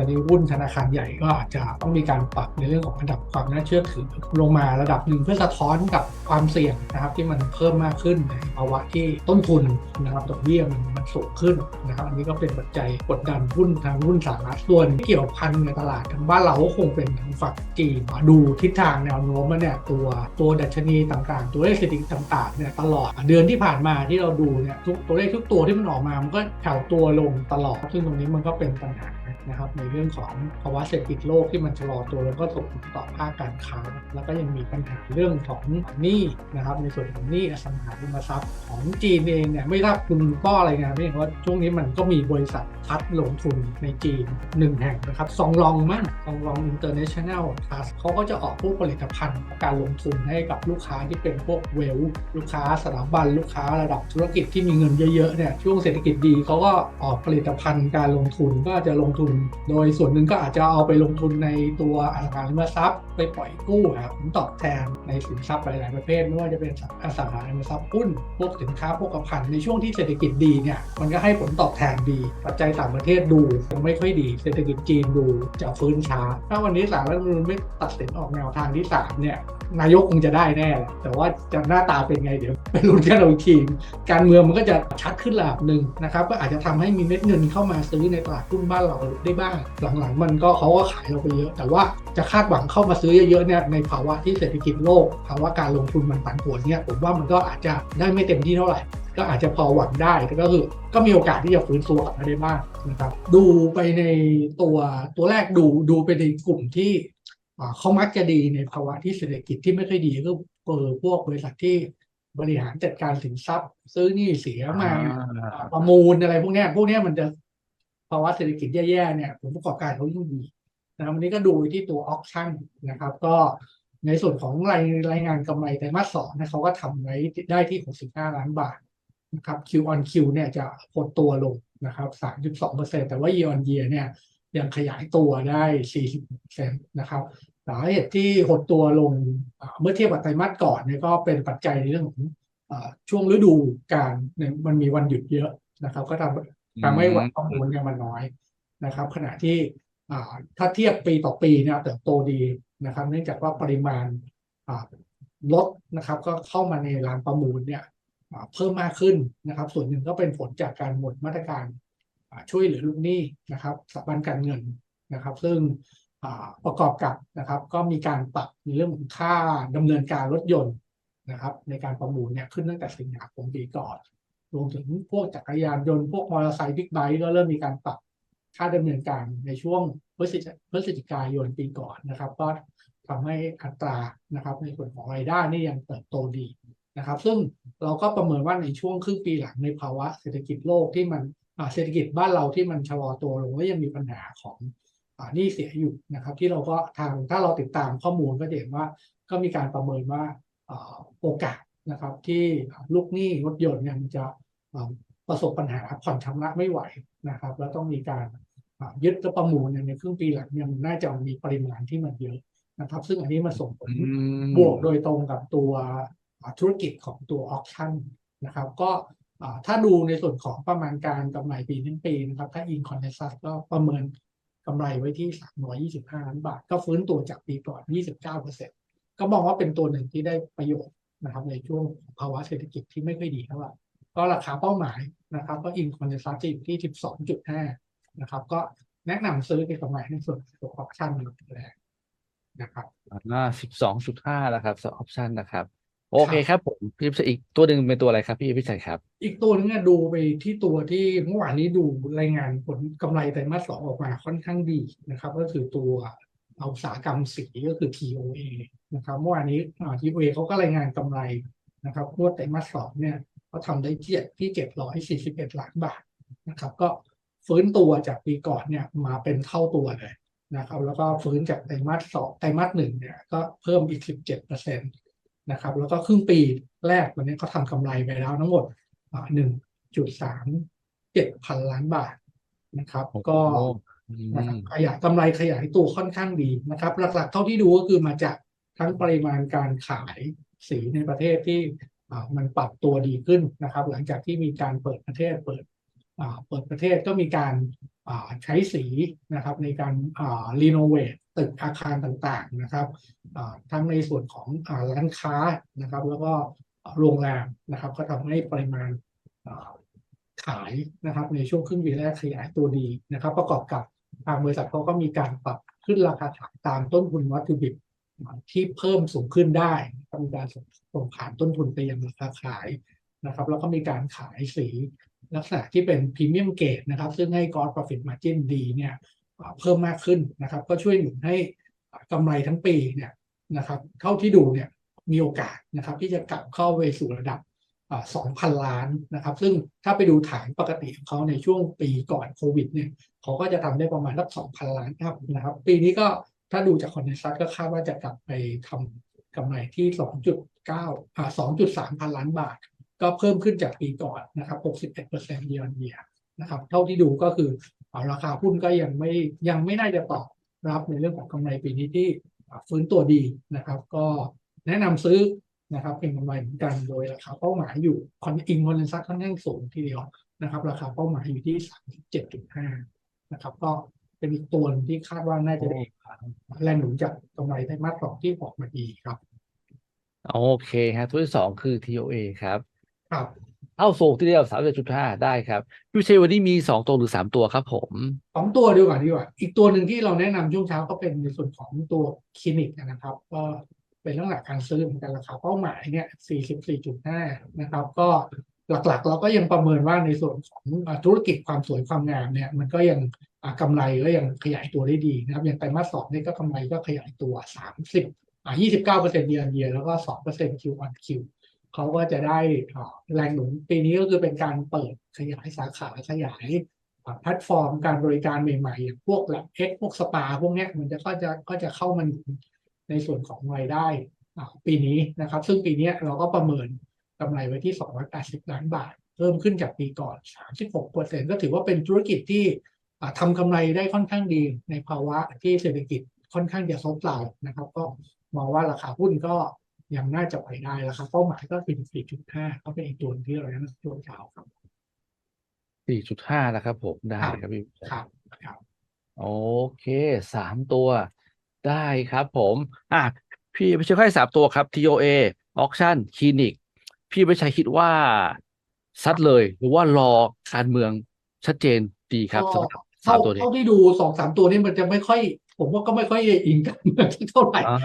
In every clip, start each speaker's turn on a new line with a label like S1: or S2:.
S1: อนนี้หุ้นธนาคารใหญ่ก็อาจจะต้องมีการปรับในเรื่องของระดับความน่าเชื่อถือ ลงมาระดับหนึ่งเพื่อสะท้อนกับความเสี่ยงนะครับที่มันเพิ่มมากขึ้นในภาวะที่ต้นทุนนะครับดอกเบี้ยมันมันสูงขึ้นนะครับอันนี้ก็เป็นปัจจัยกดดันหุ้นทางหุ้นสหรัฐส่วนที่เกี่ยวพันในตลาดทางบ้านเราก็คงเป็นทางฝั่งจีนดูทิศทางแนวโน้มแล้วเนี่ยตัวตัวดัชนีต่างๆ ตัวเลขเศรษฐกิจต่างๆเนี่ยตลอดเดือนที่ผ่านมาที่เราดูเนี่ยทุกตัวเลขทุกตัวที่มันออกมามันก็แถวตัวลงตลอด ซึ่งตรงนี้มันก็เป็นปัญหา นะครับ ในเรื่องของภาวะเศรษฐกิจโลกที่มันชะลอตัวแล้วก็ส่งผลต่อภาคการค้า แล้วก็ยังมีปัญหาเรื่องของหนี้นะครับ ในส่วนของหนี้อสังหาริมทรัพย์ของจีนเองเนี่ยไม่ทราบคุณป้ออะไรงานไม่เห็นว่าช่วงนี้มันก็มีบริษัทพัดลงทุนในจีนหนึ่งแห่งนะครับซองลองมั่งซองลองอินเตอร์เนชั่นแนลทรัสเขาก็จะออกพวกผลิตภัณฑ์การลงทุนให้กับลูกค้าที่เป็นพวกเวลลูกค้าสถาบันลูกค้าระดับธุรกิจที่มีเงินเยอะๆเนี่ยช่วงเศรษฐกิจดีเขาก็ออกผลิตภัณฑ์การลงทุนก็จะลงทุนโดยส่วนหนึ่งก็อาจจะเอาไปลงทุนในตัวอสังหาริมทรัพย์ ไปปล่อยกู้ครับผลตอบแทนในสินทรัพย์หลาย ๆ ประเภท ไม่ว่าจะเป็นอสังหาริมทรัพย์หุ้นพวกสินค้าพวกกระพันในช่วงที่เศรษฐกิจดีเนี่ยมันก็ให้ผลตอบแทนดี ปัจจัยต่างประเทศดูยังไม่ค่อยดี เศรษฐกิจจีนดูจะฟื้นช้า ถ้าวันนี้สารรัฐมนูญไม่ตัดสินออกแนวทางที่สามเนี่ยนายกคงจะได้แน่ แต่ว่าจะหน้าตาเป็นไงเดี๋ยวไปลุ้นกันเอาอีกทีการเมืองมันก็จะชัดขึ้นระดับหนึ่งนะครับก็อาจจะทำให้มีเม็ดเงินเข้ามาซื้อในตลาดหุ้นบ้านเราได้บ้าง หลังๆ มันก็เขาก็ขายเราไปเยอะ แต่ว่าจะคาดหวังเข้ามาซื้อเยอะๆเนี่ยในภาวะที่เศรษฐกิจโลก ภาวะการลงทุนมันผันผวนเนี่ยผมว่ามันก็อาจจะได้ไม่เต็มที่เท่าไหร่ ก็อาจจะพอหวังได้แต่ก็คือก็มีโอกาสที่จะฟื้นตัวกลับมาได้บ้างนะครับดูไปในตัวตัวแรกดูดูไปในกลุ่มที่เขามักจะดีในภาวะที่เศรษฐกิจที่ไม่ค่อยดีก็เปิดพวกบริษัทที่บริหารจัดการสินทรัพย์ ซื้อนี่เสียมาประมูลอะไรพวกนี้พวกนี้มันจะ ภาวะเศรษฐกิจแย่ๆเนี่ยผลประกอบการเขายิ่งดีนะวันนี้ก็ดูที่ตัวออคชั่นนะครับ ก็ในส่วนของรายรายงานกำไรไตรมาสสองนะเขาก็ทำไว้ได้ที่ 65 ล้านบาทนะครับ Q on Q เนี่ยจะหดตัวลงนะครับ 3.2%แต่ว่า Year on Year เนี่ยยังขยายตัวได้ 40%นะครับสาเหตุที่หดตัวลงเมื่อเทียบกับไตรมาสก่อนเนี่ยก็เป็นปัจจัยในเรื่องของช่วงฤดูการมันมีวันหยุดเยอะนะครับ ก็ทำ ทำให้วันประมูลเนี่ยมันน้อยนะครับ ขณะที่ถ้าเทียบปีต่อปีเนี่ยเติบโตดีนะครับ เนื่องจากว่าปริมาณลดนะครับ ก็เข้ามาในรานประมูลเนี่ยเพิ่มมากขึ้นนะครับ ส่วนหนึ่งก็เป็นผลจากการหมดมาตรการช่วยเหลือลูกหนี้นะครับสถาบันการเงินนะครับ ซึ่งประกอบกับนะครับ ก็มีการปรับในเรื่องของค่าดำเนินการรถยนต์นะครับ ในการประมูลเนี่ยขึ้นตั้งแต่สิงหาคมปีก่อน รวมถึงพวกจักรยานยนต์พวกมอเตอร์ไซค์บิ๊กไบค์ก็เริ่มมีการปรับค่าดำเนินการในช่วงพฤศจิกายนปีก่อนนะครับก็ทำให้อัตรานะครับ ในส่วนของรายได้นี่ยังเติบโตดีนะครับ ซึ่งเราก็ประเมินว่าในช่วงครึ่งปีหลังในภาวะเศรษฐกิจโลกที่มันเศรษฐกิจบ้านเราที่มันชะลอตัวลงก็ยังมีปัญหาของหนี้เสียอยู่นะครับ ที่เราก็ทางถ้าเราติดตามข้อมูลก็เห็นว่าก็มีการประเมินว่าโอกาส นะครับ ที่ลูกหนี้รถยนต์เนี่ยมันจะประสบปัญหาผ่อนชำระไม่ไหวนะครับ แล้วต้องมีการยึดและประมูลในครึ่งปีหลังเนี่ยน่าจะมีปริมาณที่มันเยอะนะครับ ซึ่งอันนี้มาส่งผลบวกโดยตรงกับตัวธุรกิจของตัวออคชั่นนะครับ ก็ถ้าดูในส่วนของประมาณการกำไรปีทั้งปีนะครับ ถ้าอินคอนเนซัสก็ประเมินกำไรไว้ที่ 325 ล้านบาท ก็ฟื้นตัวจากปีก่อน 29%ก็มองว่าเป็นตัวหนึ่งที่ได้ประโยชน์ นะครับในช่วงภาวะเศรษฐกิจที่ไม่ค่อยดีเท่าไหร่ก็ราคาเป้าหมายนะครับ ก็อินคอนเนซัสจะอยู่ที่ 12.5 นะครับ ก็แนะนำซื้อในกำไรในส่วนของออปชั่นแรกนะครับ
S2: อ่า12.5แล้วครับสออปชั่นนะครับ โอเคครับผมพี่พิชัยอีกตัวหนึ่งเป็นตัวอะไรครับพี่พิชัยครับ
S1: อีกตัวนึงดูไปที่ตัวที่เมื่อวานนี้ดูรายงานผลกำไรไตรมาสสองออกมาค่อนข้างดีนะครับ ก็คือตัว อุตสาหกรรมสีก็คือ TOA นะครับเมื่อวานนี้ TOA เขาก็รายงานกำไรนะครับงวดไตรมาสสองเนี่ยเขาทำได้เจ็ดที่เจ็ดร้อยสี่สิบเอ็ดล้านบาทนะครับก็ฟื้นตัวจากปีก่อนเนี่ยมาเป็นเท่าตัวเลยนะครับแล้วก็ฟื้นจากไตรมาสสองไตรมาสหนึ่งเนี่ยก็เพิ่มอีกสิบเจ็ดเปอร์เซ็นต์นะครับแล้วก็ครึ่งปีแรกวันนี้เขาทำกำไรไปแล้วทั้งหมดหนึ่งจุดสามเจ็ดพันล้านบาทนะครับก็ ขยายกำไรขยายตัวค่อนข้างดีนะครับ หลักๆ เท่าที่ดูก็คือมาจากทั้งปริมาณการขายสีในประเทศที่มันปรับตัวดีขึ้นนะครับ หลังจากที่มีการเปิดประเทศเปิดเปิดประเทศก็มีการอ่าใช้สีนะครับในการอ่ารีโนเวทตึกอาคารต่างๆนะครับอ่าทั้งในส่วนของอ่าร้านค้านะครับ แล้วก็โรงแรมนะครับ ก็ทำให้ปริมาณอ่าขายนะครับในช่วงครึ่งปีแรกขยายตัวดีนะครับ ประกอบกับ ทางบริษัทเขาก็มีการปรับขึ้นราคาขายตามต้นทุนวัตถุดิบที่เพิ่มสูงขึ้นได้นะครับมีการส่งผ่านต้นทุนไปยังราคาขายนะครับ แล้วก็มีการขายสีลักษณะที่เป็นพรีเมียมเกรดนะครับ ซึ่งให้กอ s ป profit margin ดีเนี่ยเพิ่มมากขึ้นนะครับ ก็ช่วยหนุนให้อ่ากำไรทั้งปีเนี่ยนะครับ เท่าที่ดูเนี่ยมีโอกาสนะครับ ที่จะกลับเข้าไปสู่ระดับ สองพันล้านนะครับ ซึ่งถ้าไปดูฐานปกติของเขาในช่วงปีก่อนโควิดเนี่ยเขาก็จะทำได้ประมาณสักสองพันล้านครับนะครับ ปีนี้ก็ถ้าดูจากคอนเนซัสก็คาดว่าจะกลับไปทำกำไรที่สองจุดเก้าอ่าสองจุดสามพันล้านบาท ก็เพิ่มขึ้นจากปีก่อนนะครับหกสิบเอ็ดเปอร์เซ็นต์เยนเยียนะครับ เท่าที่ดูก็คือราคาหุ้นก็ยังไม่ยังไม่น่าจะตอบรับในเรื่องของกำไรปีนี้ที่ฟื้นตัวดีนะครับ ก็แนะนำซื้อ นะครับเป็นกำไรเหมือนกันโดยราคาเป้าหมายอยู่คอนอิงคอนเนซัสค่อนข้างสูงทีเดียวนะครับราคาเป้าหมายอยู่ที่สามเจ็ดจุดห้านะครับ ก็เป็นอีกตัวหนึ่งที่คาดว่าน่าจะได้แรงหนุนจากกำไรไตรมาสสองที่ออกมาดีครับ
S2: โอเคครับตัวที่สองคือ TOA ครับ
S1: ครับ
S2: เอ้าสูงที่เดียวสามจุดห้าได้ครับพี่เชยวันนี้มีสองตัวหรือสามตัวครับผม
S1: สองตัวดีกว่าดีกว่า อีกตัวหนึ่งที่เราแนะนำช่วงเช้าก็เป็นในส่วนของตัวคลินิกนะครับ ก็ เป็นเรื่องหลักการซื้อเหมือนกันราคาเป้าหมายเนี่ย 44.5 นะครับ ก็หลักๆ เราก็ยังประเมินว่าในส่วนของธุรกิจความสวยความงามเนี่ย มันก็ยังอ่ากำไรก็ยังขยายตัวได้ดีนะครับ อย่างไตรมาสสองเนี่ยก็กำไรก็ขยายตัว 30อ่า29เปอร์เซ็นต์เยียร์แล้วก็2เปอร์เซ็นต์ Q on Q เขาก็จะได้แรงหนุนปีนี้ก็คือเป็นการเปิดขยายสาขาขยายอ่าแพลตฟอร์มการบริการใหม่ๆอย่างพวกแลบเอ็กพวกสปา พวกเนี้ยมันจะก็จะก็จะเข้ามาหนุน ในส่วนของรายได้อ่าปีนี้นะครับ ซึ่งปีเนี้ยเราก็ประเมินกำไรไว้ที่ 280 ล้านบาท เพิ่มขึ้นจากปีก่อน 36เปอร์เซ็นก็ถือว่าเป็นธุรกิจที่อ่าทำกำไรได้ค่อนข้างดีในภาวะที่เศรษฐกิจค่อนข้างจะซบเซานะครับ ก็มองว่าราคาหุ้นก็ยังน่าจะไปได้ราคาเป้าหมายก็เป็น 4.5 ก็เป็นอีกตัวหนึ่งที่เราแนะนำช่วงเช้าครับ
S2: สี่จุดห้านะครับผมได้ครับพี่
S1: ครับครับ
S2: โอเคสามตัว ได้ครับผม อะพี่ไม่ใช่แค่สามตัวครับ TOA Auction Clinic พี่ไม่ใช่คิดว่าซัดเลย หรือว่ารอการเมืองชัดเจนดีครับสำหรับสา
S1: เท่าม
S2: ตัวนี้
S1: เท่าที่ดูสองสามตัวนี้มันจะไม่ค่อย ผมว่าก็ไม่ค่อยอิงกันเท่าไหร่
S2: อ่า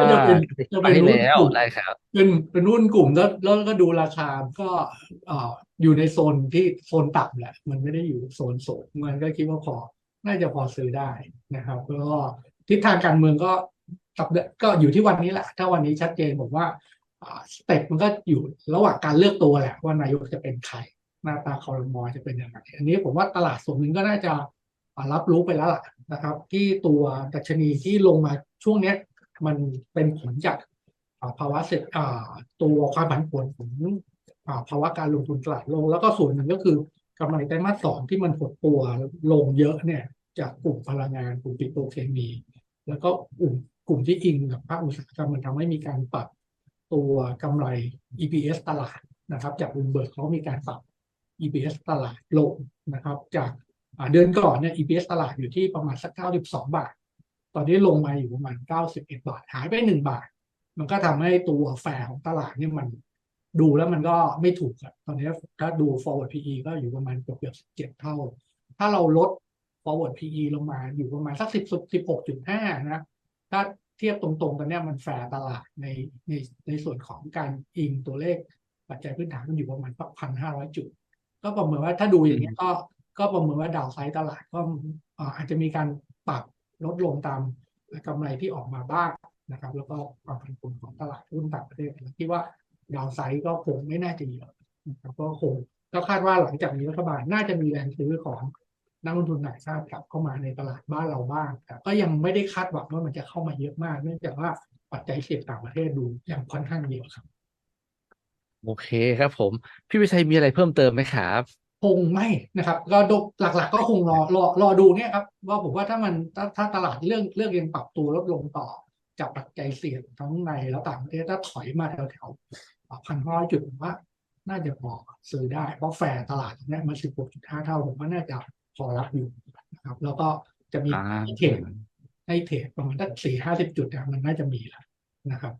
S1: ก็จะเป็นจะ
S2: ไป
S1: เป็นหุ้น
S2: แล้ว
S1: กลุ่ม
S2: ได้ครับ
S1: เป็นเป็นหุ้นกลุ่มแล้วแล้วก็ดูราคาก็เอ่ออยู่ในโซนที่โซนต่ำแหละ มันไม่ได้อยู่โซนสูงมันก็คิดว่าพอน่าจะพอซื้อได้นะครับแล้วก็ ทิศทางการเมืองก็สัปดาห์ก็อยู่ที่วันนี้แหละ ถ้าวันนี้ชัดเจนผมว่าสเต็ปมันก็อยู่ระหว่างการเลือกตัวแหละว่านายกจะเป็นใครหน้าตาคอรมอจะเป็นยังไงอันนี้ผมว่าตลาดส่วนหนึ่งก็น่าจะรับรู้ไปแล้วล่ะนะครับ ที่ตัวดัชนีที่ลงมาช่วงเนี้ย มันเป็นผลจากภาวะเศรษฐตัวความผันผวนของภาวะการลงทุนตลาดลกแล้วก็ส่วนหนึ่งก็คือกำไรไตรมาสสองที่มันหดตัวลงเยอะเนี่ย จากกลุ่มพลังงานกลุ่มปิโตรเคมี แล้วก็กลุ่มกลุ่มที่อิงกับภาคอุตสาหกรรมมันทำให้มีการปรับตัวกำไร EPS ตลาดนะครับ จากบุมเบิร์กเขามีการปรับ EPS ตลาดลงนะครับ จากเดือนก่อนเนี่ย EPS ตลาดอยู่ที่ประมาณสัก 92 บาท ตอนนี้ลงมาอยู่ประมาณ 91 บาท หายไป 1 บาท มันก็ทำให้ตัวแฟร์ของตลาดเนี่ยมันดูแล้วมันก็ไม่ถูกอะตอนนี้ถ้าดู forward PE ก็อยู่ประมาณเกือบเกือบ17 เท่า ถ้าเราลด forward PE ลงมาอยู่ประมาณสัก10 16.5นะถ้าเทียบตรงๆกันเนี่ยมันแฟร์ตลาดในในในส่วนของการอิงตัวเลขปัจจัยพื้นฐานมันอยู่ประมาณสักพันห้าร้อยจุด ก็ประเมินว่าถ้าดูอย่างนี้ยก็ก็ประเมินว่าดาวไซด์ตลาดก็อ่าอาจจะมีการปรับลดลงตามกำไรที่ออกมาบ้างนะครับ แล้วก็ความผันผวนของตลาดหุ้นต่างประเทศคิดว่าดาวไซด์ก็คงไม่น่าจะเยอะนะครับก็คงก็คาดว่าหลังจากนี้รัฐบาลน่าจะมีแรงซื้อของ นักลงทุนต่างชาติกลับเข้ามาในตลาดบ้านเราบ้างแต่ก็ยังไม่ได้คาดหวังว่ามันจะเข้ามาเยอะมาก เนื่องจากว่าปัจจัยเสี่ยงต่างประเทศดูยังค่อนข้างเยอะครับ
S2: โอเคครับผม พี่วิชัยมีอะไรเพิ่มเติมไหมครับ
S1: คงไม่นะครับก็ดูหลัก ๆ ก็คงรอรอรอดูเนี่ยครับว่าผมว่าถ้ามันถ้าถ้าตลาดเรื่องเรื่องยังปรับตัวลดลงต่อจากปัจจัยเสี่ยงทั้งในและต่างประเทศถ้าถอยมาแถวๆพันห้าจุดผมว่า น่าจะพอซื้อได้เพราะแฟร์ตลาดเนี่ยมันสิบหกจุดห้าเท่าผมว่าน่าจะ พอรับอยู่ครับ แล้วก็จะมี
S2: อ่า
S1: ให้เทรดให้เทรดประมาณสักสี่ห้าสิบจุดเนี่ยมันน่าจะมีแล้วนะครับ